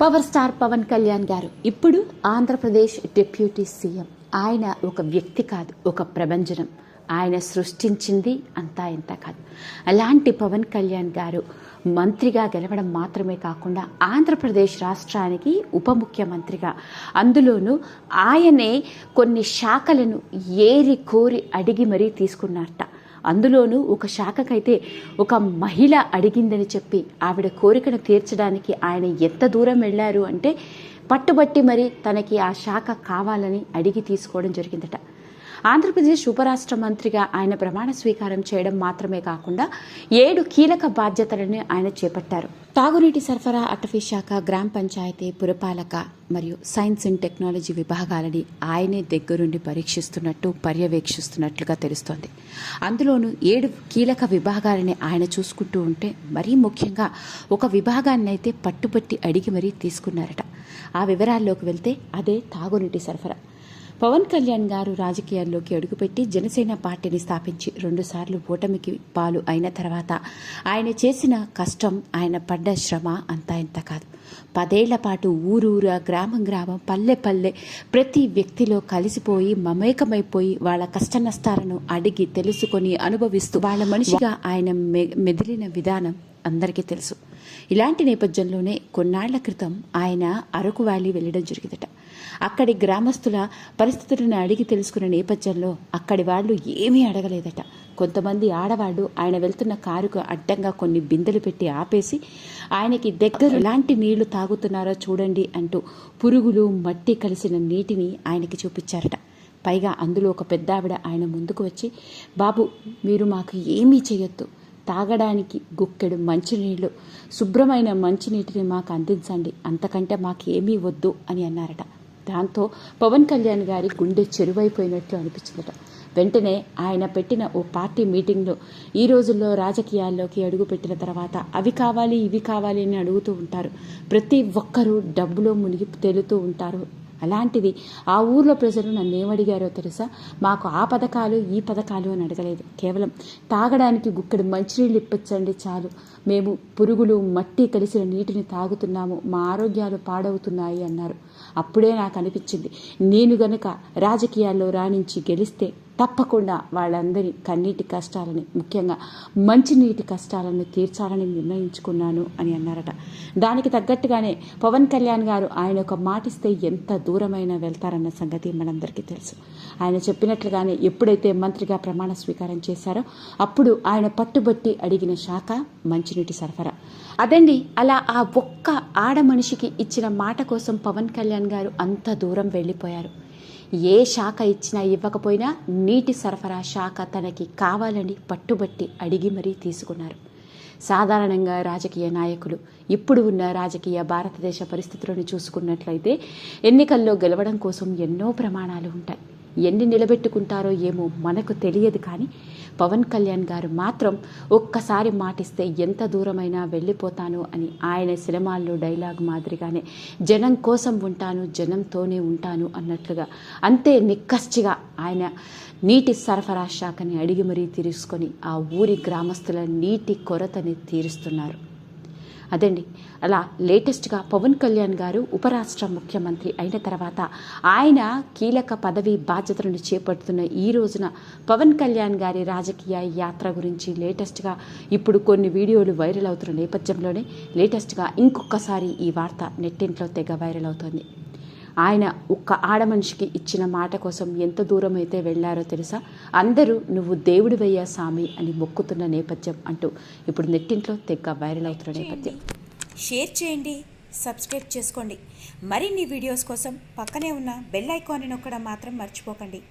Power star Pawan Kalyan గారు ఇప్పుడు Andhra Pradesh deputy CM. ఆయన ఒక వ్యక్తి కాదు ఒక ప్రభంజనం. ఆయన సృష్టించింది అంతా ఇంత కాదు. అలాంటి పవన్ కళ్యాణ్ గారు మంత్రిగా గెలవడం మాత్రమే కాకుండా ఆంధ్రప్రదేశ్ రాష్ట్రానికి ఉప ముఖ్యమంత్రిగా అందులోనూ ఆయనే కొన్ని శాఖలను ఏరి కోరి అడిగి మరీ తీసుకున్నారట. అందులోనూ ఒక శాఖకైతే ఒక మహిళ అడిగిందని చెప్పి ఆవిడ కోరికను తీర్చడానికి ఆయన ఎంత దూరం వెళ్ళారు అంటే పట్టుబట్టి మరి తనకి ఆ శాఖ కావాలని అడిగి తీసుకోవడం జరిగిందట. ఆంధ్రప్రదేశ్ ఉపరాష్ట్ర మంత్రిగా ఆయన ప్రమాణ స్వీకారం చేయడం మాత్రమే కాకుండా ఏడు కీలక బాధ్యతలను ఆయన చేపట్టారు. తాగునీటి సరఫరా అటవీ శాఖ గ్రామ పంచాయతీ పురపాలక మరియు సైన్స్ అండ్ టెక్నాలజీ విభాగాలని ఆయనే దగ్గరుండి పరీక్షిస్తున్నట్టు పర్యవేక్షిస్తున్నట్లుగా తెలుస్తోంది. అందులోనూ ఏడు కీలక విభాగాలని ఆయన చూసుకుంటూ ఉంటే మరీ ముఖ్యంగా ఒక విభాగాన్ని అయితే పట్టుబట్టి అడిగి మరీ తీసుకున్నారట. ఆ వివరాల్లోకి వెళ్తే అదే తాగునీటి సరఫరా. పవన్ కళ్యాణ్ గారు రాజకీయాల్లోకి అడుగుపెట్టి జనసేన పార్టీని స్థాపించి రెండుసార్లు ఓటమికి పాలు అయిన తర్వాత ఆయన చేసిన కష్టం ఆయన పడ్డ శ్రమ అంతా ఇంత కాదు. పదేళ్ళ పాటు ఊరూరా గ్రామం గ్రామం పల్లె పల్లె ప్రతి వ్యక్తిలో కలిసిపోయి మమేకమైపోయి వాళ్ళ కష్ట నష్టాలను అడిగి తెలుసుకొని అనుభవిస్తూ వాళ్ళ మనిషిగా ఆయన మె- మెదిలిన విధానం అందరికీ తెలుసు. ఇలాంటి నేపథ్యంలోనే కొన్నాళ్ళ క్రితం ఆయన అరకు వ్యాలీ వెళ్ళడం జరిగిందట. అక్కడి గ్రామస్తుల పరిస్థితులను అడిగి తెలుసుకున్న నేపథ్యంలో అక్కడి వాళ్ళు ఏమీ అడగలేదట. కొంతమంది ఆడవాళ్ళు ఆయన వెళ్తున్న కారుకు అడ్డంగా కొన్ని బిందెలు పెట్టి ఆపేసి ఆయనకి దగ్గర ఎలాంటి నీళ్ళు తాగుతున్నారో చూడండి అంటూ పురుగులు మట్టి కలిసిన నీటిని ఆయనకి చూపించారట. పైగా అందులో ఒక పెద్ద ఆవిడ ఆయన ముందుకు వచ్చి బాబు మీరు మాకు ఏమీ చేయొద్దు తాగడానికి గుక్కెడు మంచినీళ్ళు శుభ్రమైన మంచినీటిని మాకు అందించండి. అంతకంటే మాకు ఏమీ వద్దు అని అన్నారట. దాంతో పవన్ కళ్యాణ్ గారి గుండె చెరువైపోయినట్లు అనిపించిందట. వెంటనే ఆయన పెట్టిన ఓ పార్టీ మీటింగ్లో ఈ రోజుల్లో రాజకీయాల్లోకి అడుగుపెట్టిన తర్వాత అవి కావాలి ఇవి కావాలి అని అడుగుతూ ఉంటారు. ప్రతి ఒక్కరూ డబ్బులో మునిగి తేలుతూ ఉంటారు. అలాంటిది ఆ ఊర్లో ప్రజలు నన్ను ఏమడిగారో తెలుసా? మాకు ఆ పథకాలు ఈ పథకాలు అని అడగలేదు. కేవలం తాగడానికి గుక్కడి మంచినీళ్ళు ఇప్పించండి చాలు. మేము పురుగులు మట్టి కలిసిన నీటిని తాగుతున్నాము. మా ఆరోగ్యాలు పాడవుతున్నాయి అన్నారు. అప్పుడే నాకు అనిపించింది. నేను గనుక రాజకీయాల్లో రాణించి గెలిస్తే తప్పకుండా వాళ్ళందరి కన్నీటి కష్టాలని ముఖ్యంగా మంచినీటి కష్టాలను తీర్చాలని నిర్ణయించుకున్నాను అని అన్నారట. దానికి తగ్గట్టుగానే పవన్ కళ్యాణ్ గారు ఆయన ఒక మాటిస్తే ఎంత దూరమైనా వెళ్తారన్న సంగతి మనందరికీ తెలుసు. ఆయన చెప్పినట్లుగానే ఎప్పుడైతే మంత్రిగా ప్రమాణ స్వీకారం చేశారో అప్పుడు ఆయన పట్టుబట్టి అడిగిన శాఖ మంచినీటి సరఫరా. అదండి అలా ఆ ఒక్క ఆడ మనిషికి ఇచ్చిన మాట కోసం పవన్ కళ్యాణ్ గారు అంత దూరం వెళ్ళిపోయారు. ఏ శాఖ ఇచ్చినా ఇవ్వకపోయినా నీటి సరఫరా శాఖ తనకి కావాలని పట్టుబట్టి అడిగి మరీ తీసుకున్నారు. సాధారణంగా రాజకీయ నాయకులు ఇప్పుడు ఉన్న రాజకీయ భారతదేశ పరిస్థితులను చూసుకున్నట్లయితే ఎన్నికల్లో గెలవడం కోసం ఎన్నో ప్రమాణాలు ఉంటాయి. ఎన్ని నిలబెట్టుకుంటారో ఏమో మనకు తెలియదు కానీ పవన్ కళ్యాణ్ గారు మాత్రం ఒక్కసారి మాటిస్తే ఎంత దూరమైనా వెళ్ళిపోతాను అని ఆయన సినిమాల్లో డైలాగ్ మాదిరిగానే జనం కోసం ఉంటాను జనంతోనే ఉంటాను అన్నట్లుగా అంతే నిక్కచ్చిగా ఆయన నీటి సరఫరా శాఖని అడిగి మరీ తీరుసుకొని ఆ ఊరి గ్రామస్తుల నీటి కొరతని తీరుస్తున్నారు. అదండి. అలా లేటెస్ట్గా పవన్ కళ్యాణ్ గారు ఉపరాష్ట్ర ముఖ్యమంత్రి అయిన తర్వాత ఆయన కీలక పదవి బాధ్యతలను చేపడుతున్న ఈ రోజున పవన్ కళ్యాణ్ గారి రాజకీయ యాత్ర గురించి లేటెస్ట్గా ఇప్పుడు కొన్ని వీడియోలు వైరల్ అవుతున్న నేపథ్యంలోనే లేటెస్ట్గా ఇంకొకసారి ఈ వార్త నెట్టింట్లో తెగ వైరల్ అవుతోంది. ఆయన ఒక్క ఆడ మనిషికి ఇచ్చిన మాట కోసం ఎంత దూరం అయితే వెళ్ళారో తెలుసా? అందరూ నువ్వు దేవుడివయ్యా సామి అని మొక్కుతున్న నేపథ్యం అంటూ ఇప్పుడు నెట్టింట్లో తెగ వైరల్ అవుతున్న నేపథ్యం. షేర్ చేయండి సబ్స్క్రైబ్ చేసుకోండి. మరిన్ని వీడియోస్ కోసం పక్కనే ఉన్న బెల్ ఐకాన్ని నొక్కడం మాత్రం మర్చిపోకండి.